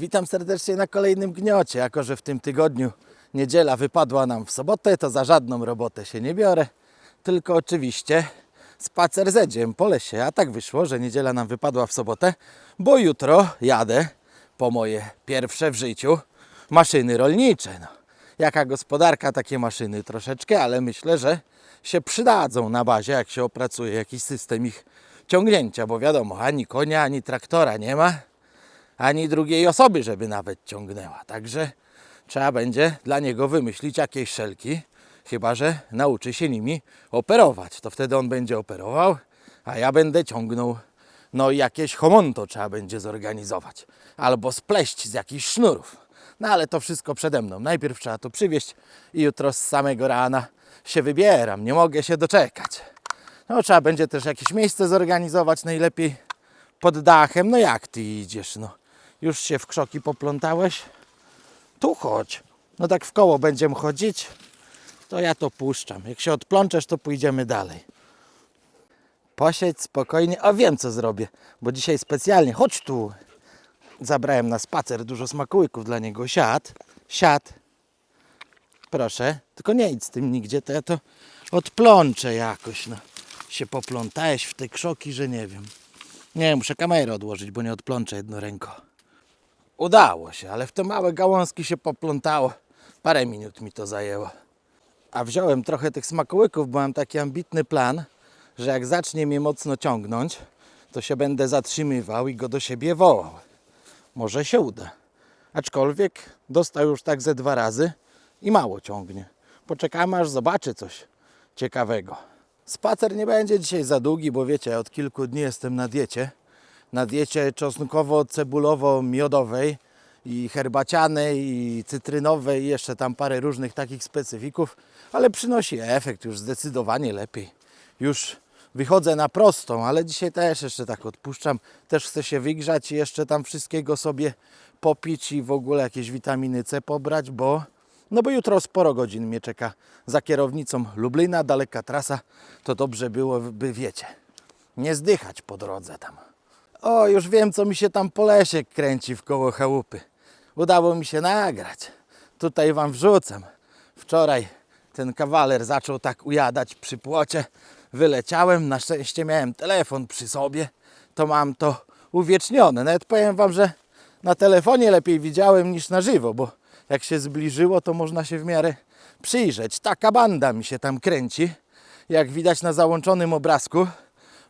Witam serdecznie na kolejnym gniocie. Jako, że w tym tygodniu niedziela wypadła nam w sobotę, to za żadną robotę się nie biorę. Tylko oczywiście spacer z Edziem po lesie. A tak wyszło, że niedziela nam wypadła w sobotę, bo jutro jadę po moje pierwsze w życiu maszyny rolnicze. No. Jaka gospodarka, takie maszyny troszeczkę, ale myślę, że się przydadzą na bazie, jak się opracuje jakiś system ich ciągnięcia, bo wiadomo, ani konia, ani traktora nie ma ani drugiej osoby, żeby nawet ciągnęła. Także trzeba będzie dla niego wymyślić jakieś szelki, chyba że nauczy się nimi operować. To wtedy on będzie operował, a ja będę ciągnął. No i jakieś homonto trzeba będzie zorganizować, albo spleść z jakichś sznurów. No ale to wszystko przede mną. Najpierw trzeba to przywieźć i jutro z samego rana się wybieram. Nie mogę się doczekać. No trzeba będzie też jakieś miejsce zorganizować, najlepiej pod dachem. No jak ty idziesz, no? Już się w krzoki poplątałeś? Tu chodź. No tak w koło będziemy chodzić, to ja to puszczam. Jak się odplączesz, to pójdziemy dalej. Posiedź spokojnie. A wiem, co zrobię, bo dzisiaj specjalnie, chodź tu. Zabrałem na spacer dużo smakołyków dla niego. Siad, siad. Proszę, tylko nie idź z tym nigdzie, to ja to odplączę jakoś. No. Się poplątałeś w te krzoki, że nie wiem. Nie, muszę kamerę odłożyć, bo nie odplączę jedną ręką. Udało się, ale w te małe gałązki się poplątało. Parę minut mi to zajęło. A wziąłem trochę tych smakołyków, bo mam taki ambitny plan, że jak zacznie mnie mocno ciągnąć, to się będę zatrzymywał i go do siebie wołał. Może się uda. Aczkolwiek dostał już tak ze dwa razy i mało ciągnie. Poczekamy aż zobaczy coś ciekawego. Spacer nie będzie dzisiaj za długi, bo wiecie, od kilku dni jestem na diecie. Na diecie czosnkowo-cebulowo-miodowej i herbacianej, i cytrynowej, i jeszcze tam parę różnych takich specyfików, ale przynosi efekt już zdecydowanie lepiej. Już wychodzę na prostą, ale dzisiaj też jeszcze tak odpuszczam. Też chcę się wygrzać i jeszcze tam wszystkiego sobie popić i w ogóle jakieś witaminy C pobrać, bo no bo jutro sporo godzin mnie czeka za kierownicą Lublina, daleka trasa, to dobrze byłoby, wiecie, nie zdychać po drodze tam. O, już wiem, co mi się tam po lesie kręci w koło chałupy. Udało mi się nagrać. Tutaj Wam wrzucam. Wczoraj ten kawaler zaczął tak ujadać przy płocie. Wyleciałem, na szczęście miałem telefon przy sobie, to mam to uwiecznione. Nawet powiem Wam, że na telefonie lepiej widziałem niż na żywo, bo jak się zbliżyło, to można się w miarę przyjrzeć. Taka banda mi się tam kręci. Jak widać na załączonym obrazku,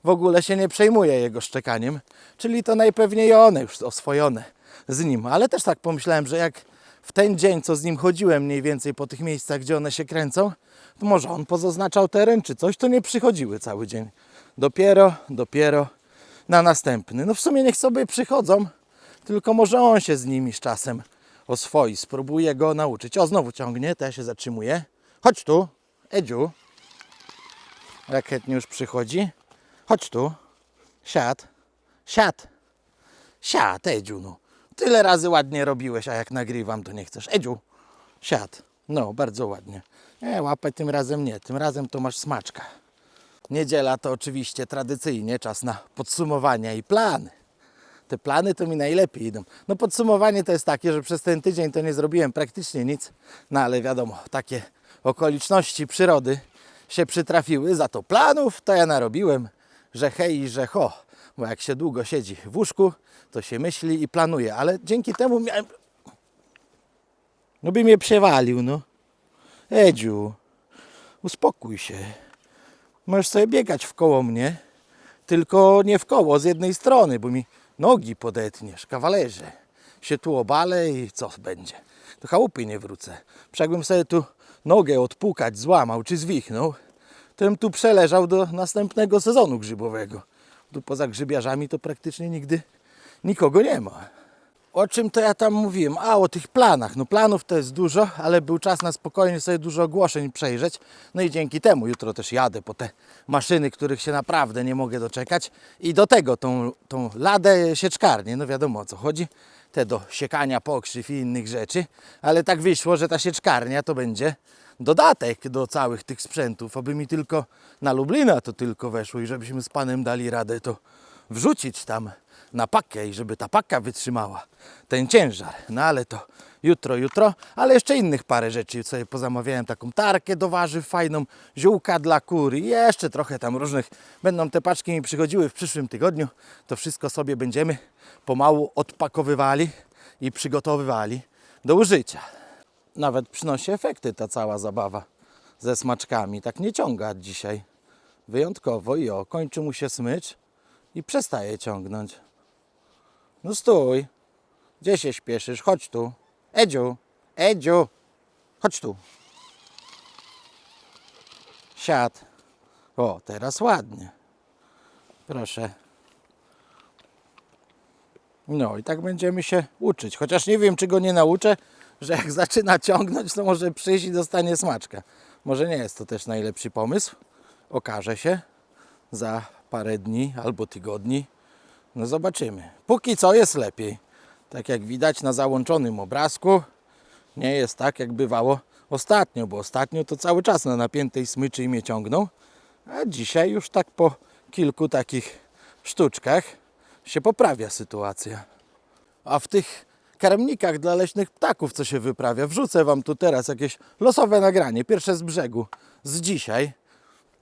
w ogóle się nie przejmuje jego szczekaniem, czyli to najpewniej one już oswojone z nim. Ale też tak pomyślałem, że jak w ten dzień, co z nim chodziłem mniej więcej po tych miejscach, gdzie one się kręcą, to może on pozaznaczał teren czy coś, to nie przychodziły cały dzień. Dopiero, dopiero na następny. No w sumie niech sobie przychodzą, tylko może on się z nimi z czasem oswoi. Spróbuję go nauczyć. O, znowu ciągnie, to ja się zatrzymuję. Chodź tu, Edziu. Jak chętnie już przychodzi. Chodź tu. Siad. Siad. Siad, Edziu, no. Tyle razy ładnie robiłeś, a jak nagrywam, to nie chcesz. Edziu, siad. No, bardzo ładnie. Nie, łapę tym razem nie. Tym razem to masz smaczka. Niedziela to oczywiście tradycyjnie czas na podsumowania i plany. Te plany to mi najlepiej idą. No podsumowanie to jest takie, że przez ten tydzień to nie zrobiłem praktycznie nic, no ale wiadomo, takie okoliczności przyrody się przytrafiły, za to planów to ja narobiłem, że hej że ho, bo jak się długo siedzi w łóżku, to się myśli i planuje, ale dzięki temu miałem... No by mnie przewalił, no. Edziu, uspokój się. Możesz sobie biegać w koło mnie, tylko nie w koło, z jednej strony, bo mi nogi podetniesz, kawalerze. Się tu obalę i co będzie? Do chałupy nie wrócę. Przecież jakbym sobie tu nogę odpukać, złamał czy zwichnął, bym tu przeleżał do następnego sezonu grzybowego. Tu poza grzybiarzami to praktycznie nigdy nikogo nie ma. O czym to ja tam mówiłem? A, o tych planach. No planów to jest dużo, ale był czas na spokojnie sobie dużo ogłoszeń przejrzeć. No i dzięki temu jutro też jadę po te maszyny, których się naprawdę nie mogę doczekać. I do tego tą, tą ladę sieczkarnię, no wiadomo o co chodzi. Te do siekania pokrzyw i innych rzeczy. Ale tak wyszło, że ta sieczkarnia to będzie dodatek do całych tych sprzętów. Aby mi tylko na Lublina to tylko weszło i żebyśmy z Panem dali radę to wrzucić tam na pakę i żeby ta paka wytrzymała ten ciężar. No ale to jutro, jutro, ale jeszcze innych parę rzeczy sobie pozamawiałem, taką tarkę do warzyw fajną, ziółka dla kur i jeszcze trochę tam różnych. Będą te paczki mi przychodziły w przyszłym tygodniu, to wszystko sobie będziemy pomału odpakowywali i przygotowywali do użycia. Nawet przynosi efekty ta cała zabawa ze smaczkami. Tak nie ciąga dzisiaj. Wyjątkowo i o, kończy mu się smycz i przestaje ciągnąć. No stój. Gdzie się śpieszysz? Chodź tu. Edziu, Edziu, chodź tu. Siad. O, teraz ładnie. Proszę. No i tak będziemy się uczyć. Chociaż nie wiem, czy go nie nauczę, że jak zaczyna ciągnąć, to może przyjść i dostanie smaczka. Może nie jest to też najlepszy pomysł. Okaże się za parę dni albo tygodni. No zobaczymy. Póki co jest lepiej. Tak jak widać na załączonym obrazku, nie jest tak jak bywało ostatnio, bo ostatnio to cały czas na napiętej smyczy mnie ciągnął, a dzisiaj już tak po kilku takich sztuczkach się poprawia sytuacja. A w tych karmnikach dla leśnych ptaków, co się wyprawia, wrzucę Wam tu teraz jakieś losowe nagranie, pierwsze z brzegu, z dzisiaj.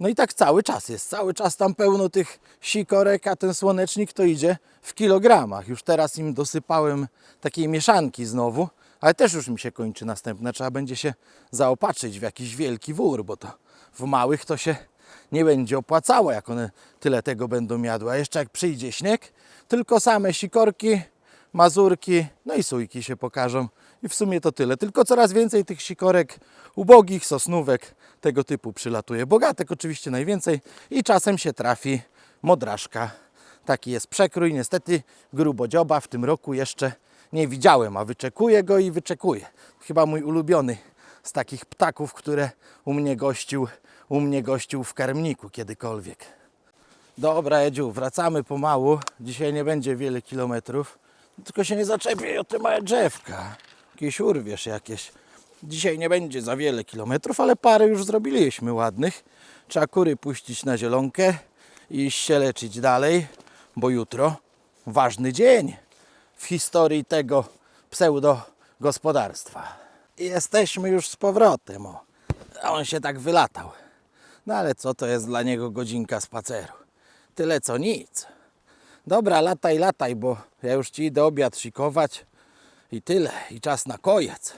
No i tak cały czas jest, cały czas tam pełno tych sikorek, a ten słonecznik to idzie w kilogramach. Już teraz im dosypałem takiej mieszanki znowu, ale też już mi się kończy następna. Trzeba będzie się zaopatrzyć w jakiś wielki wór, bo to w małych to się nie będzie opłacało, jak one tyle tego będą jadły. A jeszcze jak przyjdzie śnieg, tylko same sikorki, mazurki, no i sójki się pokażą. I w sumie to tyle. Tylko coraz więcej tych sikorek ubogich, sosnówek, tego typu przylatuje. Bogatek oczywiście najwięcej i czasem się trafi modraszka. Taki jest przekrój. Niestety grubodzioba w tym roku jeszcze nie widziałem, a wyczekuję go i wyczekuję. Chyba mój ulubiony z takich ptaków, które u mnie gościł, u mnie gościł w karmniku kiedykolwiek. Dobra, Edziu, wracamy pomału. Dzisiaj nie będzie wiele kilometrów. Tylko się nie zaczepiaj o te małe drzewka. Jakieś urwiesz jakieś. Dzisiaj nie będzie za wiele kilometrów, ale parę już zrobiliśmy ładnych. Trzeba kury puścić na zielonkę i iść się leczyć dalej, bo jutro ważny dzień w historii tego pseudo-gospodarstwa. I Jesteśmy już z powrotem. O. On się tak wylatał. No ale co to jest dla niego godzinka spaceru? Tyle co nic. Dobra, lataj, lataj, bo ja już ci idę obiad szykować i tyle. I czas na koniec.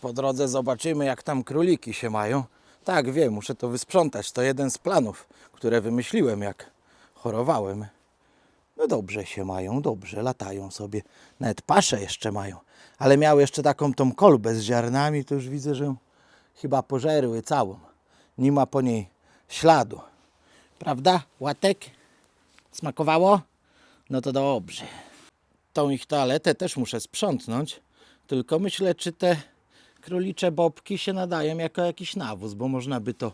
Po drodze zobaczymy, jak tam króliki się mają. Tak, wiem, muszę to wysprzątać. To jeden z planów, które wymyśliłem, jak chorowałem. No dobrze się mają, dobrze, latają sobie. Nawet pasze jeszcze mają. Ale miały jeszcze taką tą kolbę z ziarnami, to już widzę, że chyba pożerły całą. Nie ma po niej śladu. Prawda, Łatek? Smakowało? No to dobrze. Tą ich toaletę też muszę sprzątnąć. Tylko myślę, czy te królicze bobki się nadają jako jakiś nawóz, bo można by to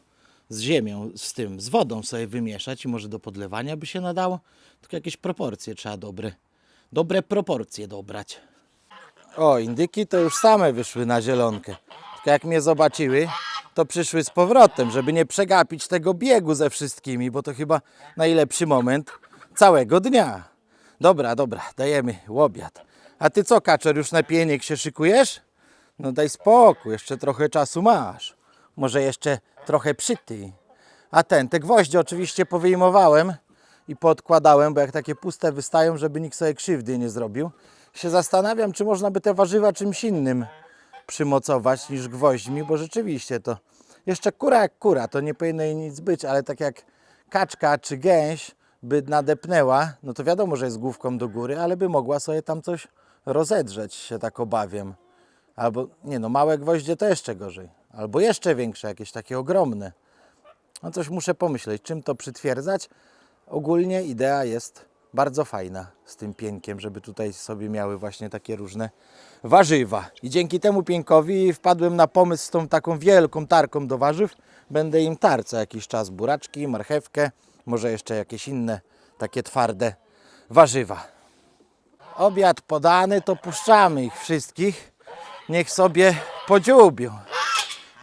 z ziemią, z tym, z wodą sobie wymieszać i może do podlewania by się nadało. Tylko jakieś proporcje trzeba dobre, dobre proporcje dobrać. O, indyki to już same wyszły na zielonkę. Tylko jak mnie zobaczyły, to przyszły z powrotem, żeby nie przegapić tego biegu ze wszystkimi, bo to chyba najlepszy moment całego dnia. Dobra, dobra, dajemy obiad. A ty co, kaczor, już na pieniek się szykujesz? No daj spokój, jeszcze trochę czasu masz. Może jeszcze trochę przytyj. A ten, te gwoździe oczywiście powyjmowałem i podkładałem, bo jak takie puste wystają, żeby nikt sobie krzywdy nie zrobił. Się zastanawiam, czy można by te warzywa czymś innym przymocować niż gwoźdźmi, bo rzeczywiście to jeszcze kura jak kura, to nie powinno jej nic być, ale tak jak kaczka czy gęś by nadepnęła, no to wiadomo, że jest główką do góry, ale by mogła sobie tam coś rozedrzeć, się tak obawiam. Albo, nie no, małe gwoździe to jeszcze gorzej. Albo jeszcze większe, jakieś takie ogromne. No coś muszę pomyśleć, czym to przytwierdzać. Ogólnie idea jest bardzo fajna z tym piękiem, żeby tutaj sobie miały właśnie takie różne warzywa. I dzięki temu piękowi wpadłem na pomysł z tą taką wielką tarką do warzyw. Będę im tar co jakiś czas buraczki, marchewkę, może jeszcze jakieś inne takie twarde warzywa. Obiad podany, to puszczamy ich wszystkich. Niech sobie podziubią.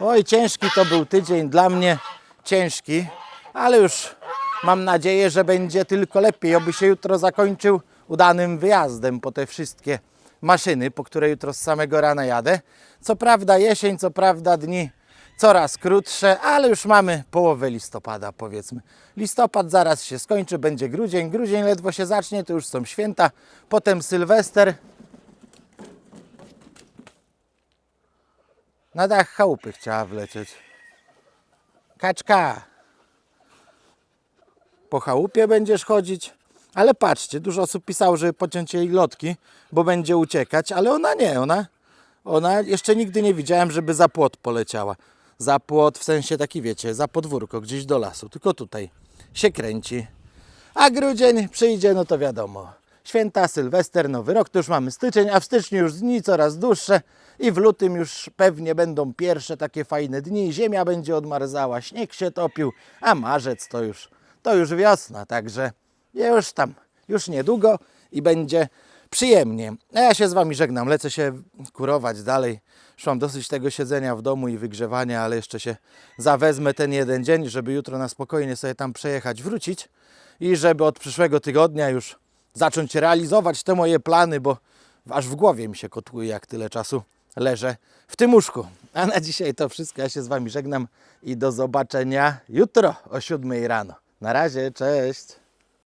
Oj, ciężki to był tydzień dla mnie, ciężki, ale już mam nadzieję, że będzie tylko lepiej. Oby się jutro zakończył udanym wyjazdem po te wszystkie maszyny, po które jutro z samego rana jadę. Co prawda jesień, co prawda dni coraz krótsze, ale już mamy połowę listopada powiedzmy. Listopad zaraz się skończy, będzie grudzień. Grudzień ledwo się zacznie, to już są święta, potem Sylwester. Na dach chałupy chciała wlecieć. Kaczka. Po chałupie będziesz chodzić. Ale patrzcie, dużo osób pisało, żeby pociąć jej lotki, bo będzie uciekać, ale ona nie, ona, ona jeszcze nigdy nie widziałem, żeby za płot poleciała. Za płot w sensie taki, wiecie, za podwórko, gdzieś do lasu, tylko tutaj się kręci. A grudzień przyjdzie, no to wiadomo. Święta, Sylwester, Nowy Rok, to już mamy styczeń, a w styczniu już dni coraz dłuższe i w lutym już pewnie będą pierwsze takie fajne dni. Ziemia będzie odmarzała, śnieg się topił, a marzec to już, to już wiosna, także już tam, już niedługo i będzie przyjemnie. A ja się z Wami żegnam, lecę się kurować dalej. Mam dosyć tego siedzenia w domu i wygrzewania, ale jeszcze się zawezmę ten jeden dzień, żeby jutro na spokojnie sobie tam przejechać, wrócić i żeby od przyszłego tygodnia już zacząć realizować te moje plany, bo aż w głowie mi się kotłuje, jak tyle czasu leżę w tym łóżku. A na dzisiaj to wszystko. Ja się z Wami żegnam i do zobaczenia jutro o 7 rano. Na razie, cześć.